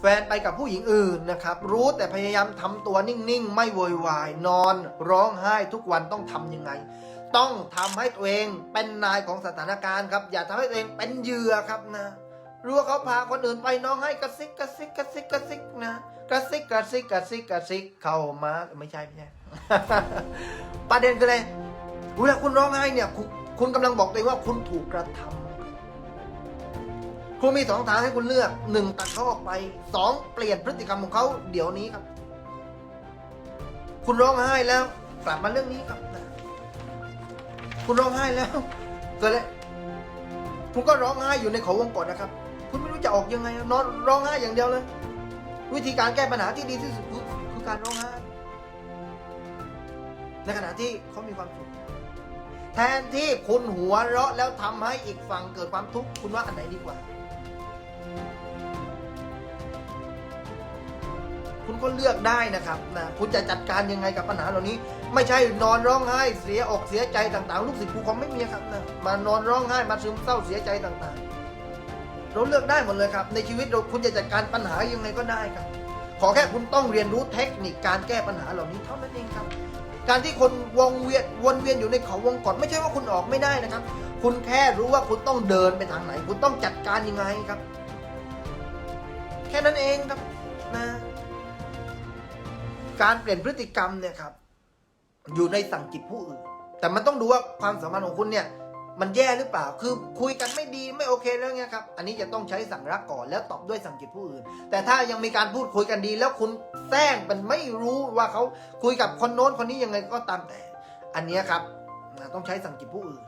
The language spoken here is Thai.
แฟนไปกับผู้หญิงอื่นนะครับ รู้แต่พยายามทำตัวนิ่งๆ ไม่โวยวาย นอนร้องไห้ทุกวันต้องทำยังไง ต้องทำให้ตัวเองเป็นนายของสถานการณ์ครับ อย่าทำให้ตัวเองเป็นเหยื่อครับนะรู้ว่าเขาพาคนอื่นไปน้องให้กระซิกกระซิกกระซิกกระซิกนะกระซิกกระซิกกระซิกกระซิกเข้ามาไม่ใช่ไม่ใช่ประเด็นคืออะไรเวลาคุณร้องไห้เนี่ย คุณคุณกำลังบอกตัวเองว่าคุณถูกกระทำ คุณมีสองทางให้คุณเลือกหนึ่งตัดเขาออกไปสองเปลี่ยนพฤติกรรมของเขาเดี๋ยวนี้ครับ คุณร้องไห้แล้วกลับมาเรื่องนี้ครับ คุณร้องไห้แล้วเกิดอะไรคุณก็ร้องไห้อยู่ในเขาวงกตนะครับ คุณไม่รู้จะออกยังไงนอนร้องไห้อย่างเดียวเลย วิธีการแก้ปัญหาที่ดีที่สุดคือการร้องไห้ในขณะที่เขามีความสุขแทนที่คุณหัวเราะแล้วทำให้อีกฝั่งเกิดความทุกข์คุณว่าอันไหนดีกว่า คุณก็เลือกได้นะครับนะคุณจะจัดการยังไงกับปัญหาเหล่านี้ ไม่ใช่นอนร้องไห้เสียอกเสียใจต่างๆ ลูกศิษย์ครูเขาไม่มีครับนะมานอนร้องไห้มาซึมเศร้าเสียใจต่างๆ เราเลือกได้หมดเลยครับ ในชีวิตเราคุณจะจัดการปัญหายังไงก็ได้ครับ ขอแค่คุณต้องเรียนรู้เทคนิคการแก้ปัญหาเหล่านี้เท่านั้นเองครับ การที่คนวงเวียนวนเวียนอยู่ในเขาวงกฏไม่ใช่ว่าคุณออกไม่ได้นะครับ คุณแค่รู้ว่าคุณต้องเดินไปทางไหน คุณต้องจัดการยังไงครับ แค่นั้นเองครับนะ การเปลี่ยนพฤติกรรมเนี่ยครับ อยู่ในสั่งจิตผู้อื่น แต่มันต้องดูว่าความสัมพันธ์ของคุณเนี่ย มันแย่หรือเปล่า คือคุยกันไม่ดีไม่โอเคแล้วเนี่ยครับ อันนี้จะต้องใช้สั่งรักก่อนแล้วตอบด้วยสั่งจิตผู้อื่น แต่ถ้ายังมีการพูดคุยกันดี แล้วคุณแซงเป็นไม่รู้ว่าเขาคุยกับคนโน้นคนนี้ยังไงก็ตามแต่ อันนี้ครับต้องใช้สั่งจิตผู้อื่น